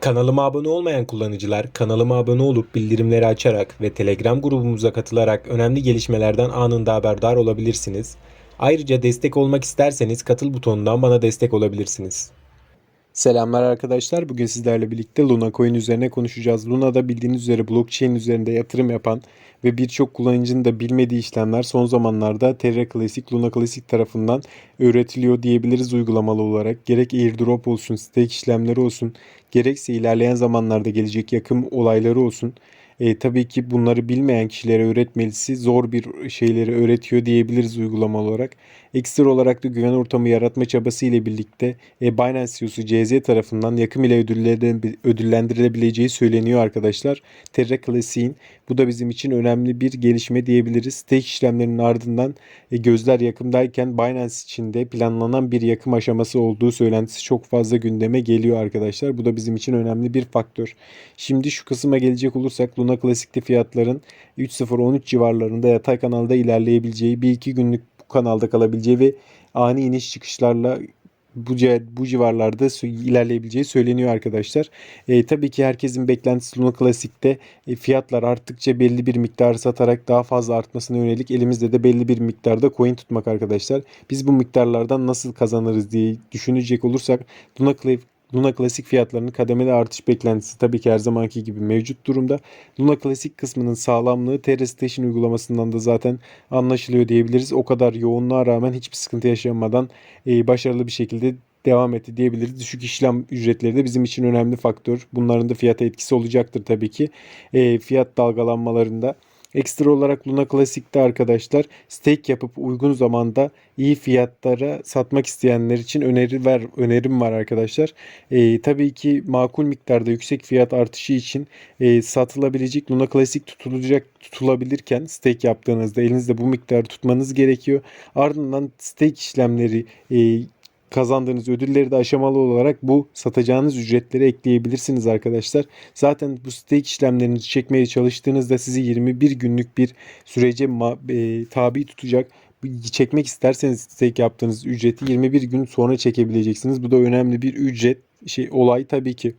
Kanalıma abone olmayan kullanıcılar kanalıma abone olup bildirimleri açarak ve Telegram grubumuza katılarak önemli gelişmelerden anında haberdar olabilirsiniz. Ayrıca destek olmak isterseniz katıl butonundan bana destek olabilirsiniz. Selamlar arkadaşlar. Bugün sizlerle birlikte Luna Coin üzerine konuşacağız. Luna da bildiğiniz üzere blockchain üzerinde yatırım yapan ve birçok kullanıcının da bilmediği işlemler son zamanlarda Terra Classic, Luna Classic tarafından öğretiliyor diyebiliriz uygulamalı olarak. Gerek airdrop olsun, stake işlemleri olsun, gerekse ilerleyen zamanlarda gelecek yakın olayları olsun. E, tabii ki bunları bilmeyen kişilere öğretmelisi zor bir şeyleri öğretiyor diyebiliriz uygulama olarak. Ekstra olarak da güven ortamı yaratma çabası ile birlikte e, Binance CEO'su CZ tarafından yakın ile ödüllendirilebileceği söyleniyor arkadaşlar. Terra Classic'in bu da bizim için önemli bir gelişme diyebiliriz. Stake işlemlerinin ardından e, gözler yakımdayken Binance için de planlanan bir yakım aşaması olduğu söylentisi çok fazla gündeme geliyor arkadaşlar. Bu da bizim için önemli bir faktör. Şimdi şu kısma gelecek olursak Luna Classic'te fiyatların 3.0-13 civarlarında yatay kanalda ilerleyebileceği, bir iki günlük bu kanalda kalabileceği ve ani iniş çıkışlarla bu, bu civarlarda ilerleyebileceği söyleniyor arkadaşlar. E, tabii ki herkesin beklentisi Luna Classic'te e, fiyatlar arttıkça belli bir miktarı satarak daha fazla artmasına yönelik elimizde de belli bir miktarda coin tutmak arkadaşlar. Biz bu miktarlardan nasıl kazanırız diye düşünecek olursak Luna Cla- Luna Classic fiyatlarının kademeli artış beklentisi tabii ki her zamanki gibi mevcut durumda. Luna Classic kısmının sağlamlığı Terra Station uygulamasından da zaten anlaşılıyor diyebiliriz. O kadar yoğunluğa rağmen hiçbir sıkıntı yaşamadan e, başarılı bir şekilde devam etti diyebiliriz. Düşük işlem ücretleri de bizim için önemli faktör. Bunların da fiyata etkisi olacaktır tabii ki. E, fiyat dalgalanmalarında. Ekstra olarak Luna Classic'te arkadaşlar stake yapıp uygun zamanda iyi fiyatlara satmak isteyenler için öneri ver, önerim var arkadaşlar. E, tabii ki makul miktarda yüksek fiyat artışı için e, satılabilecek Luna Classic tutulacak tutulabilirken stake yaptığınızda elinizde bu miktarı tutmanız gerekiyor. Ardından stake işlemleri e, kazandığınız ödülleri de aşamalı olarak bu satacağınız ücretleri ekleyebilirsiniz arkadaşlar. Zaten bu stake işlemlerini çekmeye çalıştığınızda sizi 21 günlük bir sürece e, tabi tutacak. Çekmek isterseniz stake yaptığınız ücreti 21 gün sonra çekebileceksiniz. Bu da önemli bir ücret şey olay tabii ki.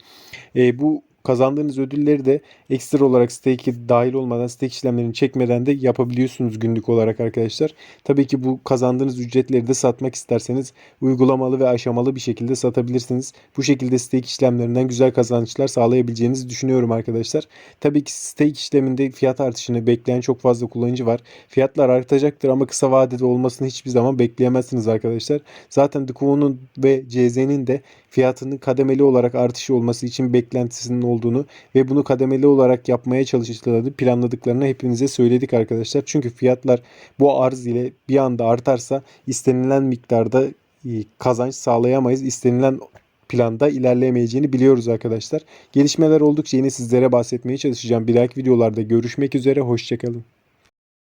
E, bu kazandığınız ödülleri de ekstra olarak stake'e dahil olmadan stake işlemlerini çekmeden de yapabiliyorsunuz günlük olarak arkadaşlar. Tabii ki bu kazandığınız ücretleri de satmak isterseniz uygulamalı ve aşamalı bir şekilde satabilirsiniz. Bu şekilde stake işlemlerinden güzel kazançlar sağlayabileceğinizi düşünüyorum arkadaşlar. Tabii ki stake işleminde fiyat artışını bekleyen çok fazla kullanıcı var. Fiyatlar artacaktır ama kısa vadede olmasını hiçbir zaman bekleyemezsiniz arkadaşlar. Zaten Dukuo'nun ve CZ'nin de fiyatının kademeli olarak artışı olması için beklentisinin olduğunu ve bunu kademeli olarak yapmaya çalıştıklarını planladıklarını hepinize söyledik arkadaşlar. Çünkü fiyatlar bu arz ile bir anda artarsa istenilen miktarda e, kazanç sağlayamayız. İstenilen planda ilerleyemeyeceğini biliyoruz arkadaşlar. Gelişmeler oldukça yine sizlere bahsetmeye çalışacağım. Bir dahaki videolarda görüşmek üzere. Hoşçakalın.